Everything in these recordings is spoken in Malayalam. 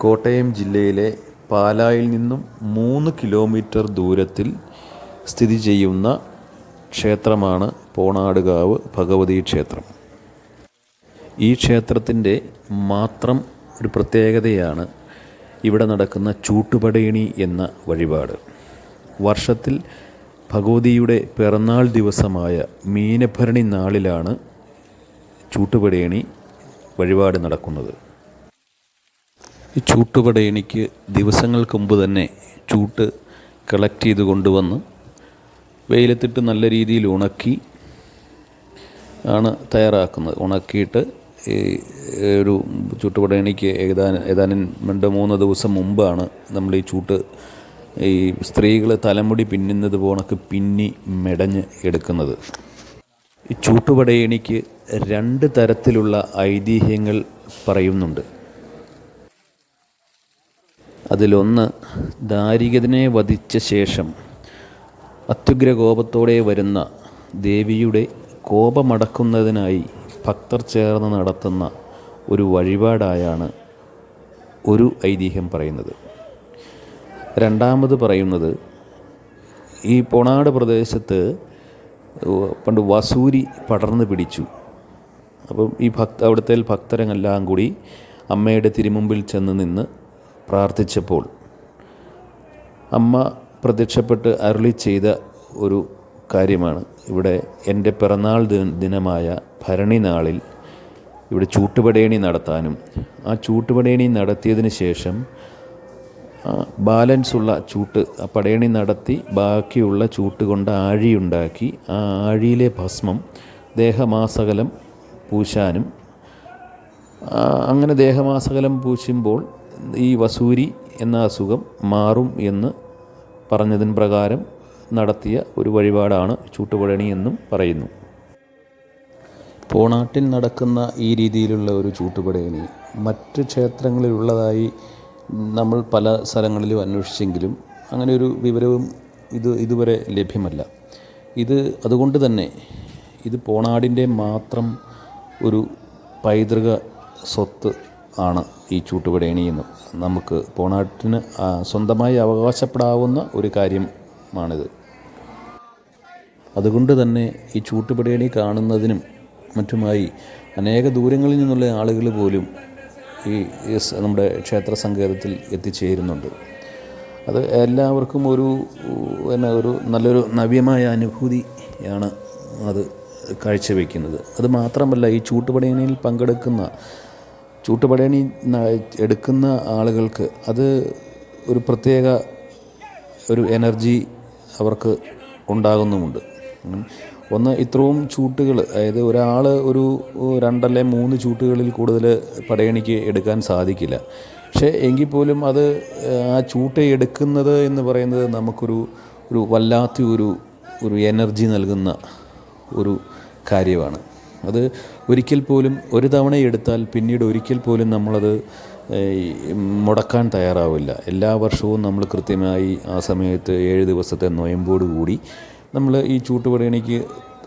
കോട്ടയം ജില്ലയിലെ പാലായിൽ നിന്നും മൂന്ന് കിലോമീറ്റർ ദൂരത്തിൽ സ്ഥിതി ചെയ്യുന്ന ക്ഷേത്രമാണ് പോണാടുകാവ് ഭഗവതി ക്ഷേത്രം. ഈ ക്ഷേത്രത്തിന്റെ മാത്രം ഒരു പ്രത്യേകതയാണ് ഇവിടെ നടക്കുന്ന ചൂട്ടുപടയണി എന്ന വഴിപാട്. വർഷത്തിൽ ഭഗവതിയുടെ പിറന്നാൾ ദിവസമായ മീനഭരണി നാളിലാണ് ചൂട്ടുപടയണി വഴിപാട് നടക്കുന്നത്. ഈ ചൂട്ടുപട എനിക്ക് ദിവസങ്ങൾക്ക് മുമ്പ് തന്നെ ചൂട്ട് കളക്ട് ചെയ്ത് കൊണ്ടുവന്ന് വെയിലത്തിട്ട് നല്ല രീതിയിൽ ഉണക്കി ആണ് തയ്യാറാക്കുന്നത്. ഉണക്കിയിട്ട് ഈ ഒരു ചൂട്ടുപട എണിക്ക് ഏതാനും ഏതാനും രണ്ട് മൂന്ന് ദിവസം മുമ്പാണ് നമ്മൾ ഈ ചൂട്ട് ഈ സ്ത്രീകൾ തലമുടി പിന്നുന്നത് പോണക്ക് പിന്നി മെടഞ്ഞ് എടുക്കുന്നത്. ഈ ചൂട്ടുപടയണിക്ക് രണ്ട് തരത്തിലുള്ള ഐതിഹ്യങ്ങൾ പറയുന്നുണ്ട്. അതിലൊന്ന് ദാരികതിനെ വധിച്ച ശേഷം അത്യുഗ്രകോപത്തോടെ വരുന്ന ദേവിയുടെ കോപമടക്കുന്നതിനായി ഭക്തർ ചേർന്ന് നടത്തുന്ന ഒരു വഴിപാടായാണ് ഒരു ഐതിഹ്യം പറയുന്നത്. രണ്ടാമത് പറയുന്നത് ഈ പൊണാട് പ്രദേശത്ത് പണ്ട് വസൂരി പടർന്നു പിടിച്ചു. അപ്പം ഈ ഭക്ത അവിടുത്തെ ഭക്തരെല്ലാം കൂടി അമ്മയുടെ തിരുമുമ്പിൽ ചെന്ന് നിന്ന് പ്രാർത്ഥിച്ചപ്പോൾ അമ്മ പ്രത്യക്ഷപ്പെട്ട് അരുളി ചെയ്ത ഒരു കാര്യമാണ്. ഇവിടെ എന്റെ പിറന്നാൾ ദിനമായ ഭരണി നാളിൽ ഇവിടെ ചൂട്ടുപടയണി നടത്താനും ആ ചൂട്ടുപടയണി നടത്തിയതിന് ശേഷം ബാലൻസ് ഉള്ള ചൂട്ട് പടയണി നടത്തി ബാക്കിയുള്ള ചൂട്ട് കൊണ്ട് ആഴിയുണ്ടാക്കി ആ ആഴിയിലെ ഭസ്മം ദേഹമാസകലം പൂശാനും അങ്ങനെ ദേഹമാസകലം പൂശുമ്പോൾ ഈ വസൂരി എന്ന അസുഖം മാറും എന്ന് പറഞ്ഞതിന് പ്രകാരം നടത്തിയ ഒരു വഴിപാടാണ് ചൂട്ടുപഴണി എന്നും പറയുന്നു. പോണാട്ടിൽ നടക്കുന്ന ഈ രീതിയിലുള്ള ഒരു ചൂട്ടുപടയണി മറ്റ് ക്ഷേത്രങ്ങളിലുള്ളതായി നമ്മൾ പല സ്ഥലങ്ങളിലും അന്വേഷിച്ചെങ്കിലും അങ്ങനെ ഒരു വിവരവും ഇത് ഇതുവരെ ലഭ്യമല്ല. ഇത് അതുകൊണ്ട് തന്നെ ഇത് പോണാടിന്റെ മാത്രം ഒരു പൈതൃക സ്വത്ത് ആണ് ഈ ചൂട്ടുപടി എന്ന് നമുക്ക് പോണാട്ടിന് സ്വന്തമായി അവകാശപ്പെടാവുന്ന ഒരു കാര്യമാണിത്. അതുകൊണ്ട് തന്നെ ഈ ചൂട്ടുപടയണി കാണുന്നതിനും മറ്റുമായി അനേക ദൂരങ്ങളിൽ നിന്നുള്ള ആളുകൾ പോലും ഈ നമ്മുടെ ക്ഷേത്ര സങ്കേതത്തിൽ എത്തിച്ചേരുന്നുണ്ട്. അത് എല്ലാവർക്കും ഒരു എന്നാ ഒരു നല്ലൊരു നവ്യമായ അനുഭൂതിയാണ് അത് കാഴ്ചവെക്കുന്നത്. അത് മാത്രമല്ല ഈ ചൂട്ടുപടയണിയിൽ പങ്കെടുക്കുന്ന ചൂട്ടുപടയണി എടുക്കുന്ന ആളുകൾക്ക് അത് ഒരു പ്രത്യേക ഒരു എനർജി അവർക്ക് ഉണ്ടാകുന്നുമുണ്ട്. ഒന്ന് ഇത്രയും ചൂട്ടുകൾ അതായത് ഒരാൾ ഒരു രണ്ടല്ലേ മൂന്ന് ചൂട്ടുകളിൽ കൂടുതൽ പടയണിക്ക് എടുക്കാൻ സാധിക്കില്ല. പക്ഷേ എങ്കിൽ പോലും അത് ആ ചൂട്ട എടുക്കുന്നത് എന്ന് പറയുന്നത് നമുക്കൊരു ഒരു വല്ലാത്ത ഒരു ഒരു എനർജി നൽകുന്ന ഒരു കാര്യമാണ്. അത് ഒരിക്കൽ പോലും ഒരു തവണ എടുത്താൽ പിന്നീട് ഒരിക്കൽ പോലും നമ്മളത് മുടക്കാൻ തയ്യാറാവില്ല. എല്ലാ വർഷവും നമ്മൾ കൃത്യമായി ആ സമയത്ത് ഏഴ് ദിവസത്തെ നൊയമ്പോട് കൂടി നമ്മൾ ഈ ചൂട്ടുപടയണിക്ക്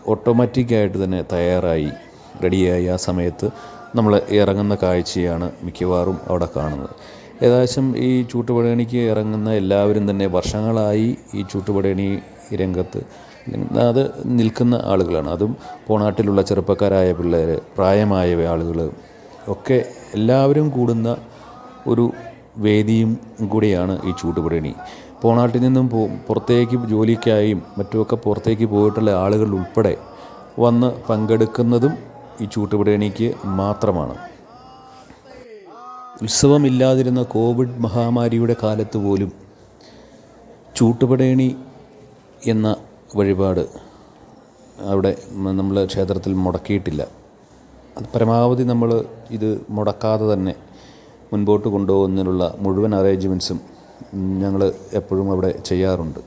ഓട്ടോമാറ്റിക്കായിട്ട് തന്നെ തയ്യാറായി റെഡിയായി ആ സമയത്ത് നമ്മൾ ഇറങ്ങുന്ന കാഴ്ചയാണ് മിക്കവാറും അവിടെ കാണുന്നത്. ഏകദേശം ഈ ചൂട്ടുപടയണിക്ക് ഇറങ്ങുന്ന എല്ലാവരും തന്നെ വർഷങ്ങളായി ഈ ചൂട്ടുപടയണി രംഗത്ത് അത് നിൽക്കുന്ന ആളുകളാണ്. അതും പോണാട്ടിലുള്ള ചെറുപ്പക്കാരായ പിള്ളേർ പ്രായമായ ആളുകൾ ഒക്കെ എല്ലാവരും കൂടുന്ന ഒരു വേദിയും കൂടിയാണ് ഈ ചൂട്ടുപടയണി പോണാട്ടിൽ നിന്നും പുറത്തേക്ക് ജോലിക്കായും മറ്റുമൊക്കെ പുറത്തേക്ക് പോയിട്ടുള്ള ആളുകൾ ഉൾപ്പെടെ വന്ന് പങ്കെടുക്കുന്നതും ഈ ചൂട്ടുപടയണിക്ക് മാത്രമാണ്. ഉത്സവമില്ലാതിരുന്ന കോവിഡ് മഹാമാരിയുടെ കാലത്ത് പോലും ചൂട്ടുപടയണി എന്ന വഴിപാട് അവിടെ നമ്മൾ ക്ഷേത്രത്തിൽ മുടക്കിയിട്ടില്ല. അത് പരമാവധി നമ്മൾ ഇത് മുടക്കാതെ തന്നെ മുൻപോട്ട് കൊണ്ടുപോകുന്നതിനുള്ള മുഴുവൻ അറേഞ്ച്മെന്റ്സും ഞങ്ങൾ എപ്പോഴും അവിടെ ചെയ്യാറുണ്ട്.